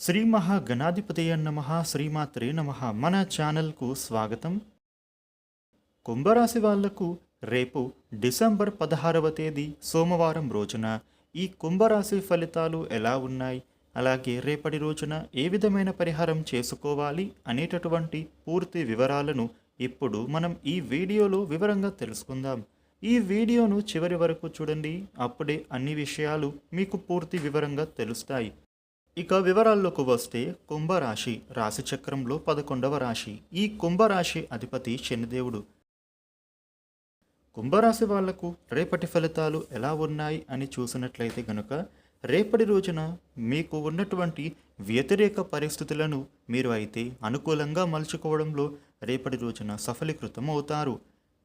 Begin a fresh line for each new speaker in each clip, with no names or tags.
శ్రీ మహాగణాధిపతయ నమ శ్రీమాత్రే నమ. మన ఛానల్కు స్వాగతం. కుంభరాశి వాళ్ళకు రేపు డిసెంబర్ పదహారవ తేదీ సోమవారం రోజున ఈ కుంభరాశి ఫలితాలు ఎలా ఉన్నాయి? అలాగే రేపటి రోజున ఏ విధమైన పరిహారం చేసుకోవాలి అనేటటువంటి పూర్తి వివరాలను ఇప్పుడు మనం ఈ వీడియోలో వివరంగా తెలుసుకుందాం. ఈ వీడియోను చివరి వరకు చూడండి. అప్పుడే అన్ని విషయాలు మీకు పూర్తి వివరంగా తెలుస్తాయి. ఇక వివరాల్లోకి వస్తే కుంభరాశి రాశి చక్రంలో పదకొండవ రాశి. ఈ కుంభరాశి అధిపతి శనిదేవుడు. కుంభరాశి వాళ్ళకు రేపటి ఫలితాలు ఎలా ఉన్నాయి అని చూసినట్లయితే గనుక రేపటి రోజున మీకు ఉన్నటువంటి వ్యతిరేక పరిస్థితులను మీరు అయితే అనుకూలంగా మలుచుకోవడంలో రేపటి రోజున సఫలీకృతం అవుతారు.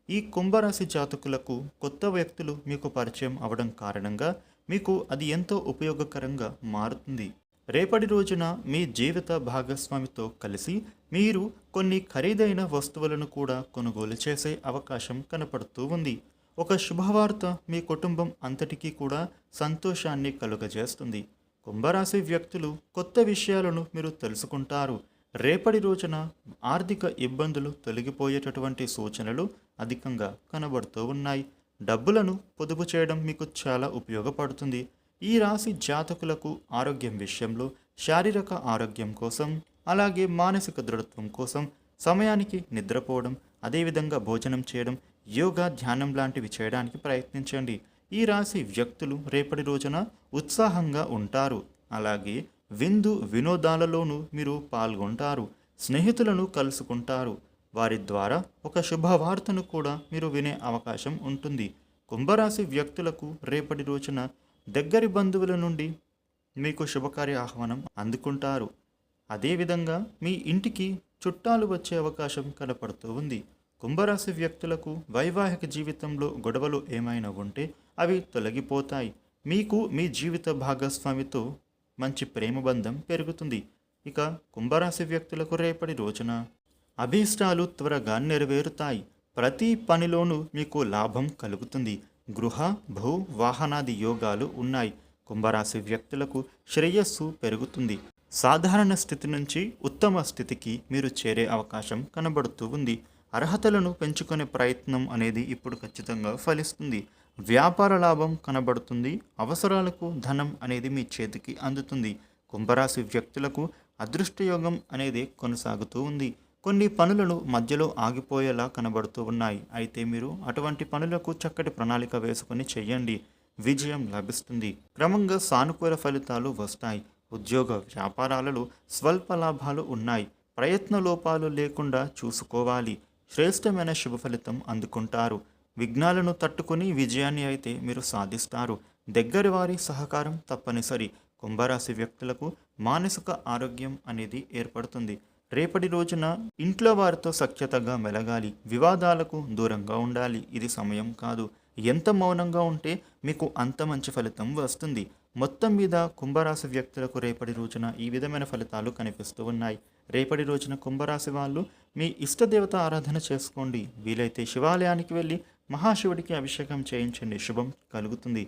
ఈ కుంభరాశి జాతకులకు కొత్త వ్యక్తులు మీకు పరిచయం అవడం కారణంగా మీకు అది ఎంతో ఉపయోగకరంగా మారుతుంది. రేపటి రోజున మీ జీవిత భాగస్వామితో కలిసి మీరు కొన్ని ఖరీదైన వస్తువులను కూడా కొనుగోలు చేసే అవకాశం కనపడుతూ ఉంది. ఒక శుభవార్త మీ కుటుంబం అంతటికీ కూడా సంతోషాన్ని కలుగజేస్తుంది. కుంభరాశి వ్యక్తులు కొత్త విషయాలను మీరు తెలుసుకుంటారు. రేపటి రోజున ఆర్థిక ఇబ్బందులు తొలగిపోయేటటువంటి సూచనలు అధికంగా కనబడుతూ ఉన్నాయి. డబ్బులను పొదుపు చేయడం మీకు చాలా ఉపయోగపడుతుంది. ఈ రాశి జాతకులకు ఆరోగ్యం విషయంలో శారీరక ఆరోగ్యం కోసం అలాగే మానసిక దృఢత్వం కోసం సమయానికి నిద్రపోవడం అదేవిధంగా భోజనం చేయడం యోగా ధ్యానం లాంటివి చేయడానికి ప్రయత్నించండి. ఈ రాశి వ్యక్తులు రేపటి రోజున ఉత్సాహంగా ఉంటారు. అలాగే విందు వినోదాలలోనూ మీరు పాల్గొంటారు స్నేహితులను కలుసుకుంటారు. వారి ద్వారా ఒక శుభవార్తను కూడా మీరు వినే అవకాశం ఉంటుంది. కుంభరాశి వ్యక్తులకు రేపటి రోజున దగ్గరి బంధువుల నుండి మీకు శుభకార్య ఆహ్వానం అందుకుంటారు. అదేవిధంగా మీ ఇంటికి చుట్టాలు వచ్చే అవకాశం కనపడుతూ ఉంది. కుంభరాశి వ్యక్తులకు వైవాహిక జీవితంలో గొడవలు ఏమైనా ఉంటే అవి తొలగిపోతాయి. మీకు మీ జీవిత భాగస్వామితో మంచి ప్రేమ బంధం పెరుగుతుంది. ఇక కుంభరాశి వ్యక్తులకు రేపటి రోజున అభీష్టాలు త్వరగా నెరవేరుతాయి. ప్రతి పనిలోనూ మీకు లాభం కలుగుతుంది. గృహ భూ వాహనాది యోగాలు ఉన్నాయి. కుంభరాశి వ్యక్తులకు శ్రేయస్సు పెరుగుతుంది. సాధారణ స్థితి నుంచి ఉత్తమ స్థితికి మీరు చేరే అవకాశం కనబడుతూ ఉంది. అర్హతలను పెంచుకునే ప్రయత్నం అనేది ఇప్పుడు ఖచ్చితంగా ఫలిస్తుంది. వ్యాపార లాభం కనబడుతుంది. అవసరాలకు ధనం అనేది మీ చేతికి అందుతుంది. కుంభరాశి వ్యక్తులకు అదృష్టయోగం అనేది కొనసాగుతూ ఉంది. కొన్ని పనులను మధ్యలో ఆగిపోయేలా కనబడుతూ ఉన్నాయి. అయితే మీరు అటువంటి పనులకు చక్కటి ప్రణాళిక వేసుకొని చెయ్యండి. విజయం లభిస్తుంది. క్రమంగా సానుకూల ఫలితాలు వస్తాయి. ఉద్యోగ వ్యాపారాలలో స్వల్ప లాభాలు ఉన్నాయి. ప్రయత్న లోపాలు లేకుండా చూసుకోవాలి. శ్రేష్టమైన శుభ ఫలితం అందుకుంటారు. విఘ్నాలను తట్టుకుని విజయాన్ని అయితే మీరు సాధిస్తారు. దగ్గరి వారి సహకారం తప్పనిసరి. కుంభరాశి వ్యక్తులకు మానసిక ఆరోగ్యం అనేది ఏర్పడుతుంది. రేపటి రోజున ఇంట్లో వారితో సఖ్యతగా మెలగాలి వివాదాలకు దూరంగా ఉండాలి. ఇది సమయం కాదు. ఎంత మౌనంగా ఉంటే మీకు అంత మంచి ఫలితం వస్తుంది. మొత్తం మీద కుంభరాశి వ్యక్తులకు రేపటి రోజున ఈ విధమైన ఫలితాలు కనిపిస్తూ ఉన్నాయి. రేపటి రోజున కుంభరాశి వాళ్ళు మీ ఇష్టదేవత ఆరాధన చేసుకోండి. వీలైతే శివాలయానికి వెళ్ళి మహాశివుడికి అభిషేకం చేయించండి. శుభం కలుగుతుంది.